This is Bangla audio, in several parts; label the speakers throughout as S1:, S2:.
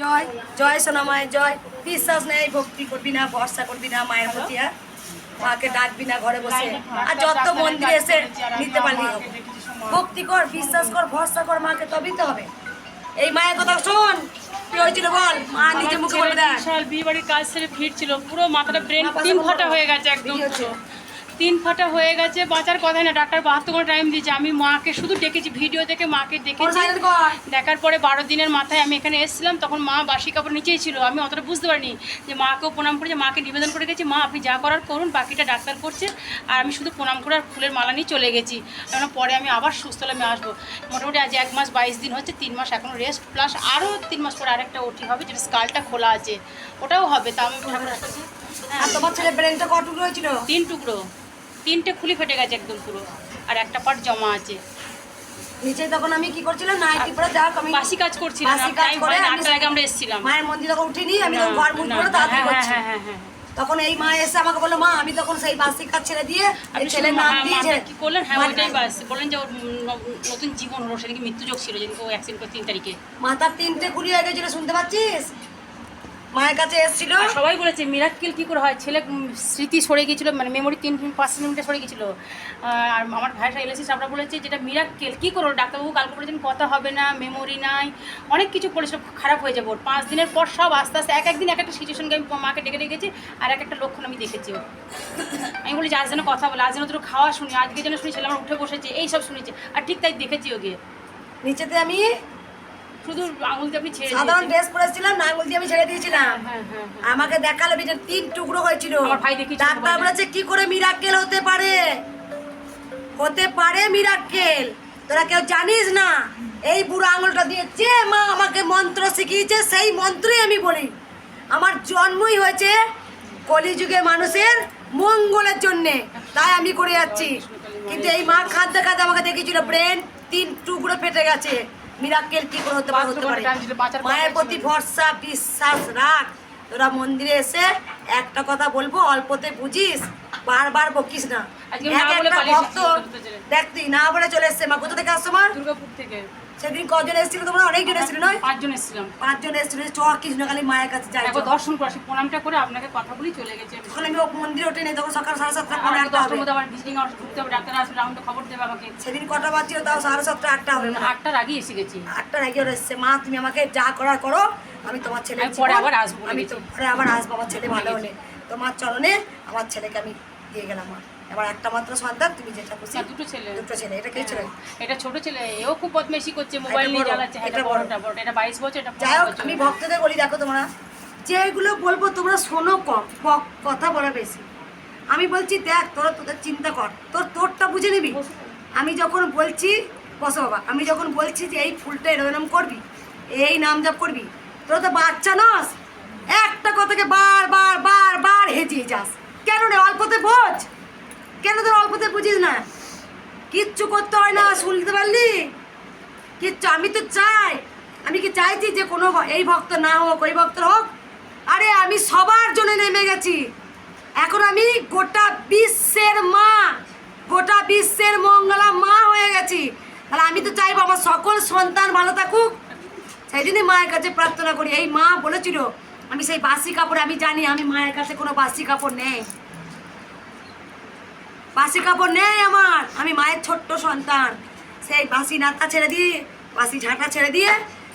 S1: জয় জয় সোনা জয়। বিশ্বাস নেই, ভক্তি করবি না, ভরসা করবি না মায়ের প্রতি আর মাকে ডাকবি না, ঘরে বসে। আর যত মন্দিরে এসে নিতে হবে ভক্তি কর, বিশ্বাস কর, ভরসা কর মাকে, তবেই তো হবে। এই মায়ের কথা শোন। মা
S2: বিয়ে বাড়ির কাজ সেরে ফিরছিল পুরো মাথাটা ব্রেন তিন। ফাটা হয়ে গেছে একদম। তিন ফাটা হয়ে গেছে বাঁচার কথা না। ডাক্তার বাহাত্তর কোনো টাইম দিয়েছে আমি মাকে শুধু ডেকেছি ভিডিও দেখে মাকে দেখেছি দেখার পরে বারো দিনের মাথায় আমি এখানে এসেছিলাম তখন মা বাসি কাপড় নিচেই ছিল। আমি অতটা বুঝতে পারিনি যে মাকেও প্রণাম করেছে মাকে নিবেদন করে গেছি মা আপনি যা করার করুন বাকিটা ডাক্তার করছে। আর আমি শুধু প্রণাম করে আর ফুলের মালা নিয়ে চলে গেছি। কেন পরে আমি আবার সুস্থ হলে আমি আসব। মোটামুটি আজ এক মাস বাইশ দিন হচ্ছে তিন মাস এখনও রেস্ট প্লাস আরও তিন মাস পরে আরেকটা ওটি হবে যেটা স্কালটা খোলা আছে। ওটাও হবে তা আমি
S1: তোমার ছেলে ব্রেনটা কটুকু হয়েছিল?
S2: তিন টুকরো। তিনটে খুলি ফেটে গেছে একদম পুরো। আর একটা পার্ট জমা আছে।
S1: নিচে তখন আমি কি করছিলাম? নাইটি পরে যাক আমি
S2: বাসি কাজ করছিলাম
S1: বাসি কাজ করে আমি
S2: আগে আমরা এসেছিলাম।
S1: মায়ের মন্দির তখন উঠিনি আমি তখন ঘর মুখ করে তাড়াতাড়ি
S2: হ্যাঁ,
S1: করছি।
S2: হ্যাঁ, হ্যাঁ।
S1: তখন এই মা এসে আমাকে বলল মা আমি তখন সেই বাসি কাজ ছেড়ে দিয়ে এই
S2: আমি
S1: ছেলের
S2: শুধু
S1: নাম দিয়েছে।
S2: কি করলেন? হ্যাঁ ওইটাই বাস। বললেন যে ওর নতুন জীবন হলো সেদিকে মৃত্যুযোগ ছিল যেদিন ও অ্যাক্সিডেন্ট করে তিন তারিখে।
S1: মাথার তিনটে কুড়ি হয়ে গেছিল শুনতে পাচ্ছিস? মায়ের কাছে এসেছিল।
S2: সবাই বলেছে মিরাক্কেল কি করে হয়? ছেলে স্মৃতি সরে গিয়েছিল মানে মেমোরি তিন পাঁচ মিনিটে সরে গিয়েছিল। আর আমার ভাইসা এলএসি সাপড়া বলেছে যেটা মিরাক্কেল কি করো? ডাক্তারবাবু কালকে বলেছেন কথা হবে না মেমোরি নাই। অনেক কিছু বলেছিল খারাপ হয়ে যাবে পাঁচ দিনের পর সব আস্তে আস্তে এক একদিন এক একটা সিচুয়েশনকে আমি মাকে ডেকে রেখেছি আর এক একটা লক্ষণ আমি দেখেছি। আমি বলি যে আজ যেন কথা বলে আজ যেন তোর খাওয়া শুনি আজকে যেন শুনি ছেলে আমার উঠে বসেছে। এই সব শুনেছে আর ঠিক তাই দেখেছি ওকে।
S1: নিচেতে আমি
S2: শুধু আঙুল দিয়ে আপনি ছেড়ে
S1: সাধারণ ড্রেস পরেছিলাম না আঙুল দিয়ে আমি ছেড়ে দিয়েছিলাম।
S2: হ্যাঁ হ্যাঁ হ্যাঁ।
S1: আমাকে দেখাল তিন টুকরো হয়েছিল।
S2: আমার ভাই দেখিয়েছিল
S1: ডাক্তার বলেছে কি করে মিরাক্কেল হতে পারে? হতে পারে মিরাক্কেল তোরা কেউ জানিস না এই বুড়ো আঙুলটা দিয়ে যে মা আমাকে মন্ত্র শিখিয়েছে সেই মন্ত্রই আমি বলি। আমার জন্মই হয়েছে কলিযুগে মানুষের মঙ্গলের জন্যে। তাই আমি করে যাচ্ছি। কিন্তু এই মা খাদ্য খাদ্য আমাকে দেখিয়েছিল ব্রেন তিন টুকরো ফেটে গেছে। মিরাক্কেল কি করে হতে পারে? হতে পারে মায়ের প্রতি ভরসা বিশ্বাস রাখ। তোরা মন্দিরে এসে একটা কথা বলব অল্পতে বুঝিস বারবার বকিস না। এক একটা ভক্ত। দেখ তুই না বলে চলে এসছে মা। কোথা থেকে আসছো মা?
S2: দুর্গাপুর থেকে।
S1: সেদিন কজন এসেছিল তোমরা? অনেকজন এসেছিল নয়?
S2: পাঁচজন এসেছিলাম।
S1: পাঁচজন এসেছিল চ কৃষ্ণকালী মায়ের কাছে যাই
S2: একবার দর্শন করে আসি প্রণামটা করে আপনাকে কথা বলি চলে গেছে
S1: তখন আমি ও মন্দিরে ওঠে নেই তখন সকাল সাড়ে সাতটা
S2: আমাকে
S1: আটটা হবে।
S2: আবার ভিজিটিং আওয়ার ঢুকতে হবে ডাক্তার আসবে রাউন্ডে খবর দেবে আমাকে।
S1: সেদিন কটা বাজছিল তাও সাড়ে সাতটা আটটা হবে।
S2: আটটার আগে এসে গেছি।
S1: আটটার আগে ওরা এসছে। মা তুমি আমাকে যা করার করো আমি তোমার ছেলে
S2: পরে আবার আসব
S1: আমি তো পরে আবার আসব আমার ছেলে ভালো হলে। তোমার চরণে আমার ছেলেকে আমি দিয়ে গেলাম মা। এবার একটা মাত্র সন্তান তুমি যেটা খুশি
S2: দুটো ছেলে।
S1: দুটো ছেলে এটা কে ছেলে?
S2: এটা ছোট ছেলে এও খুব বদমেশি করছে মোবাইল নিয়ে জ্বালাচ্ছে। হ্যাঁ,
S1: এটা
S2: বড়টা বড় এটা বাইশ বছর এটা
S1: যাই হোক আমি ভক্তদের বলি দেখো তোমরা। যেগুলো বলব তোমরা শোনো কম কথা বলা বেশি। আমি বলছি দেখ তোরা তোদের চিন্তা কর তোর তোরটা বুঝে নিবি? আমি যখন বলছি বসো বাবা আমি যখন বলছি যে এই ফুলটা এরকম করবি এই নাম জপ করবি তোরা তো বাচ্চা নস। একটা কথাকে বার বার বার বার হেজিয়ে যাস। কেন রে অল্পতে বোঝ। বুঝিস না। কিচ্ছু করতে হয় না শুনতে পারলি? কিচ্ছু, আমি তো চাই। আমি কি চাইছি যে কোনো এই ভক্ত না হোক, ওই ভক্ত হোক? আরে, আমি সবার জন্য নেমে গেছি। এখন আমি গোটা বিশ্বের মা, গোটা বিশ্বের মঙ্গলা মা হয়ে গেছি। তাহলে আমি তো চাইব আমার সকল সন্তান ভালো থাকুক। সেই জন্যই মায়ের কাছে প্রার্থনা করি। এই মা বলেছিল, আমি সেই বাসি কাপড় আমি জানি, আমি মায়ের কাছে কোনো বাসি কাপড় নেই। বাসি কাপড় নেই আমার। আমি মায়ের ছোট্ট সন্তান। সেই বাসি নাতা ছেড়ে দিয়ে বাসি ঝাঁটা ছেড়ে দিয়ে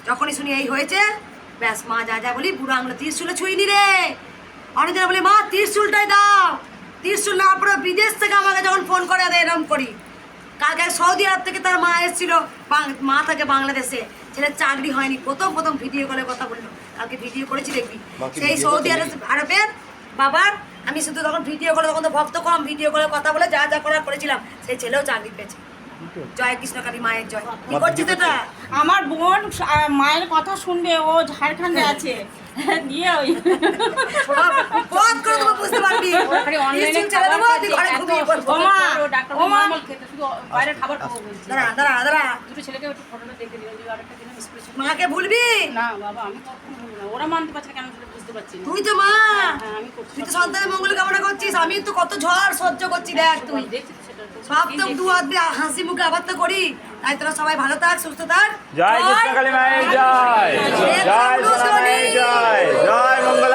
S1: যখনই শুনি এই হয়েছে ব্যাস মা যা যা বলি বুড়ো আঙুলে ত্রিশুলে ছুঁইনি রে। অনেকজন বলি মা ত্রিশুলটাই দাও। ত্রিশুল না পরে বিদেশ থেকে আমাকে যখন ফোন করে আর এরম করি। কালকে সৌদি আরব থেকে তার মা এসেছিল মা থাকে বাংলাদেশে। ছেলের চাকরি হয়নি। প্রথম প্রথম ভিডিও কলে কথা বলল। কালকে ভিডিও করেছি দেখবি। সেই সৌদি আরব আরবের বাবার আমি শুধু তখন ভিডিও করে তখন তো ভক্ত কম ভিডিও করে কথা বলে যা যা করার করেছিলাম সেই ছেলেও চাকরি পেয়েছে। জয় কৃষ্ণকালী মায়ের জয়। কি করছিস এটা
S3: আমার বোন মায়ের কথা শুনবে ও ঝাড়খণ্ডে আছে। দিয়ে ওই
S1: পথ করে দেবো বুঝতে পারবি।
S2: অনলাইনে
S1: স্কুল দেবো তুই ঘরে ঘুমিয়ে পড়ব।
S3: ওমা, ওমা।
S2: খেতে, শুধু বাইরের খাবার খাব
S1: দাঁড়া দাঁড়া দাঁড়া।
S2: দুটো ছেলেকে একটু ফটোটা দেখে দিও যে আরেকটা দিন
S1: মাকে ভুলবি?
S2: না বাবা আমি কখনো বলব না। ওরা মানতে পারছে কেন
S1: তুই তো মা তুই তো সন্তানের মঙ্গল কামনা করছিস আমি তো কত ঝড় সহ্য করছি দেখ তুই। সব তো দু হাত হাসি মুখে আবার তো করি তাই তোরা সবাই ভালো থাক সুস্থ থাক।
S4: জয় কৃষ্ণ কালী মায়ের জয় জয়। জয় জয় মঙ্গল